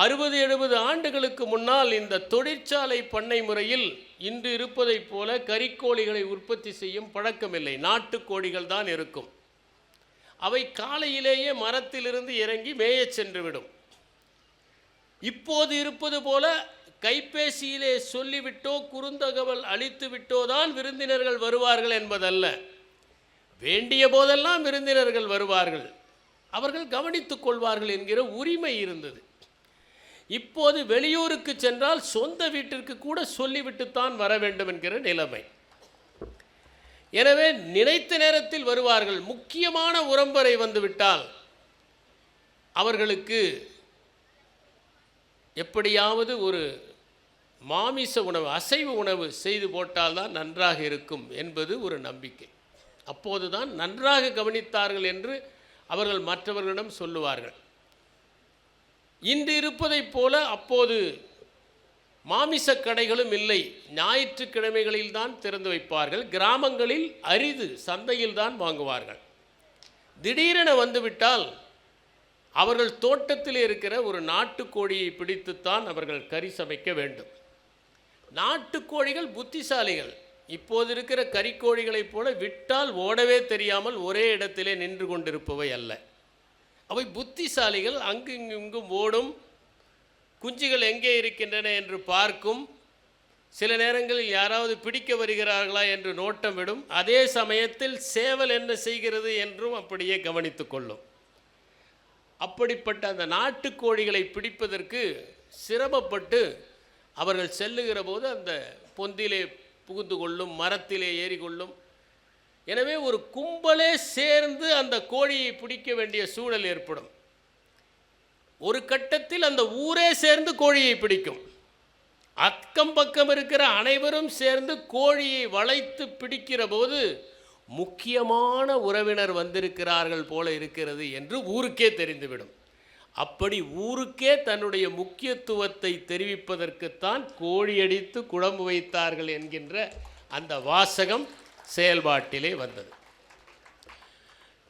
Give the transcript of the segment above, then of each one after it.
அறுபது எழுபது ஆண்டுகளுக்கு முன்னால் இந்த தொழிற்சாலை பண்ணை முறையில் இன்று இருப்பதைப் போல கறிக்கோழிகளை உற்பத்தி செய்யும் பழக்கமில்லை. நாட்டுக்கோழிகள் தான் இருக்கும். அவை காலையிலேயே மரத்திலிருந்து இறங்கி மேயச் சென்றுவிடும். இப்போது இருப்பது போல கைபேசியிலே சொல்லிவிட்டோ குறுந்தகவல் அளித்து தான் விருந்தினர்கள் வருவார்கள் என்பதல்ல. வேண்டிய போதெல்லாம் விருந்தினர்கள் வருவார்கள். அவர்கள் கவனித்துக் கொள்வார்கள் என்கிற உரிமை இருந்தது. இப்போது வெளியூருக்கு சென்றால் சொந்த வீட்டிற்கு கூட சொல்லிவிட்டுத்தான் வர வேண்டும் என்கிற நிலைமை. எனவே நினைத்த நேரத்தில் வருவார்கள். முக்கியமான உறம்பரை வந்துவிட்டால் அவர்களுக்கு எப்படியாவது ஒரு மாமிச உணவு அசைவ உணவு செய்து போட்டால்தான் நன்றாக இருக்கும் என்பது ஒரு நம்பிக்கை. அப்போதுதான் நன்றாக கவனித்தார்கள் என்று அவர்கள் மற்றவர்களிடம் சொல்லுவார்கள். இன்று இருப்பதைப் போல அப்போது மாமிச கடைகளும் இல்லை. ஞாயிற்றுக்கிழமைகளில் தான் திறந்து வைப்பார்கள். கிராமங்களில் அரிது சந்தையில் தான் வாங்குவார்கள். திடீரென வந்துவிட்டால் அவர்கள் தோட்டத்தில் இருக்கிற ஒரு நாட்டுக்கோழியை பிடித்துத்தான் அவர்கள் கறி சமைக்க வேண்டும். நாட்டுக்கோழிகள் புத்திசாலிகள். இப்போது இருக்கிற கறிக்கோழிகளைப் போல விட்டால் ஓடவே தெரியாமல் ஒரே இடத்திலே நின்று கொண்டிருப்பவை அல்ல. அவை புத்திசாலிகள் அங்கு இங்கும் ஓடும். குஞ்சுகள் எங்கே இருக்கின்றன என்று பார்க்கும். சில நேரங்களில் யாராவது பிடிக்க வருகிறார்களா என்று நோட்டம் விடும் அதே சமயத்தில் சேவல் என்ன செய்கிறது என்றும் அப்படியே கவனித்து கொள்ளும். அப்படிப்பட்ட அந்த நாட்டுக்கோழிகளை பிடிப்பதற்கு சிரமப்பட்டு அவர்கள் செல்லுகிற போது அந்த பொந்திலே புகுந்து கொள்ளும் மரத்திலே ஏறிக்கொள்ளும் எனவே ஒரு கும்பலே சேர்ந்து அந்த கோழியை பிடிக்க வேண்டிய சூழல் ஏற்படும். ஒரு கட்டத்தில் அந்த ஊரே சேர்ந்து கோழியை பிடிக்கும். அக்கம் பக்கம் இருக்கிற அனைவரும் சேர்ந்து கோழியை வளைத்து பிடிக்கிற போது முக்கியமான உறவினர் வந்திருக்கிறார்கள் போல இருக்கிறது என்று ஊருக்கே தெரிந்துவிடும். அப்படி ஊருக்கே தன்னுடைய முக்கியத்துவத்தை தெரிவிப்பதற்குத்தான் கோழியடித்து குழம்பு வைத்தார்கள் என்கின்ற அந்த வாசகம் செயல்பாட்டிலே வந்தது.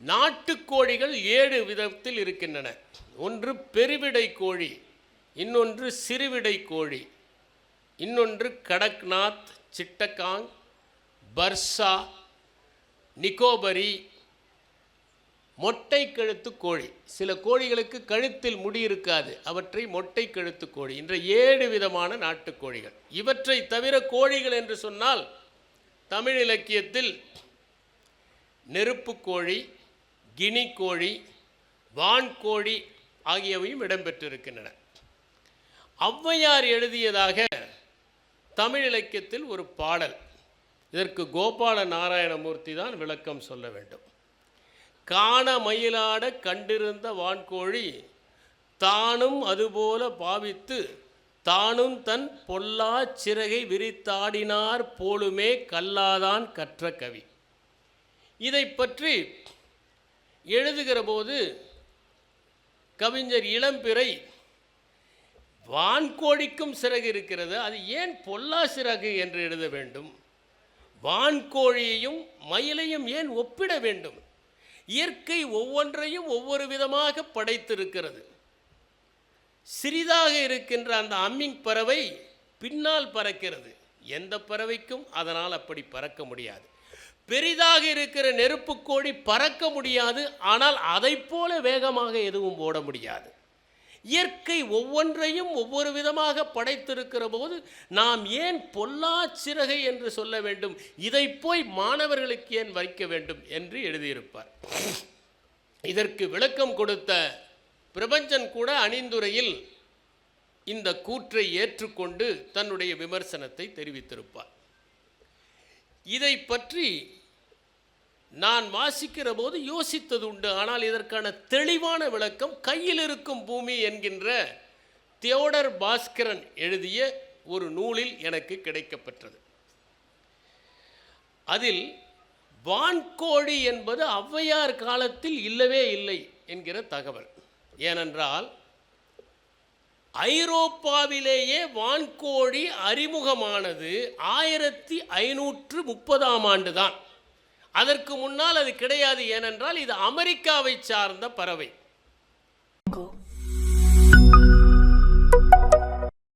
நாட்டுக்கோழிகள் ஏழு விதத்தில் இருக்கின்றன. ஒன்று பெருவிடை கோழி இன்னொன்று சிறுவிடை கோழி இன்னொன்று கடக்நாத் சிட்டகாங் பர்சா நிக்கோபரி மொட்டை கழுத்து கோழி. சில கோழிகளுக்கு கழுத்தில் முடி இருக்காது அவற்றை மொட்டை கழுத்து கோழி. என்ற ஏழு விதமான நாட்டுக்கோழிகள். இவற்றை தவிர கோழிகள் என்று சொன்னால் தமிழ் இலக்கியத்தில் நெருப்புக்கோழி கினி கோழி வான்கோழி ஆகியவையும் இடம்பெற்றிருக்கின்றன. ஔவையார் எழுதியதாக தமிழ் இலக்கியத்தில் ஒரு பாடல். இதற்கு கோபால நாராயணமூர்த்தி தான் விளக்கம் சொல்ல வேண்டும். காண மயிலாட கண்டிருந்த வான்கோழி தானும் அதுபோல பாவித்து தானும் தன் பொல்லா சிறகை விரித்தாடினார் போலுமே கல்லாதான் கற்ற கவி. இதை பற்றி எழுதுகிற போது கவிஞர் இளம்பிறை வான்கோழிக்கும் சிறகு இருக்கிறது அது ஏன் பொல்லா சிறகு என்று எழுத வேண்டும்? வான்கோழியையும் மயிலையும் ஏன் ஒப்பிட வேண்டும்? இயற்கை ஒவ்வொன்றையும் ஒவ்வொரு விதமாக படைத்திருக்கிறது. சிறிதாக இருக்கின்ற அந்த அம்மிங் பறவை பின்னால் பறக்கிறது. எந்த பறவைக்கும் அதனால் அப்படி பறக்க முடியாது. பெரிதாக இருக்கிற நெருப்புக்கோழி பறக்க முடியாது. ஆனால் அதைப் போல வேகமாக எதுவும் ஓட முடியாது. இயற்கை ஒவ்வொன்றையும் ஒவ்வொரு விதமாக படைத்திருக்கிற போது நாம் ஏன் பொல்லா சிறகை என்று சொல்ல வேண்டும்? இதை போய் மாணவர்களுக்கு ஏன் வைக்க வேண்டும் என்று எழுதியிருப்பார். இதற்கு விளக்கம் கொடுத்த பிரபஞ்சன் கூட அணிந்துரையில் இந்த கூற்றை ஏற்றுக்கொண்டு தன்னுடைய விமர்சனத்தை தெரிவித்திருப்பார். இதை பற்றி நான் வாசிக்கிற போது யோசித்தது உண்டு. ஆனால் இதற்கான தெளிவான விளக்கம் கையில் இருக்கும் பூமி என்கின்ற தியோடர் பாஸ்கரன் எழுதிய ஒரு நூலில் எனக்கு கிடைக்கப்பெற்றது. அதில் வான்கோழி என்பது ஔவையார் காலத்தில் இல்லவே இல்லை என்கிற தகவல். ஏனென்றால் ஐரோப்பாவிலேயே வான்கோழி அறிமுகமானது ஆயிரத்தி ஐநூற்று முப்பதாம் ஆண்டு தான் அதற்கு முன்னால் அது கிடையாது ஏனென்றால் இது அமெரிக்காவை சார்ந்த பறவை.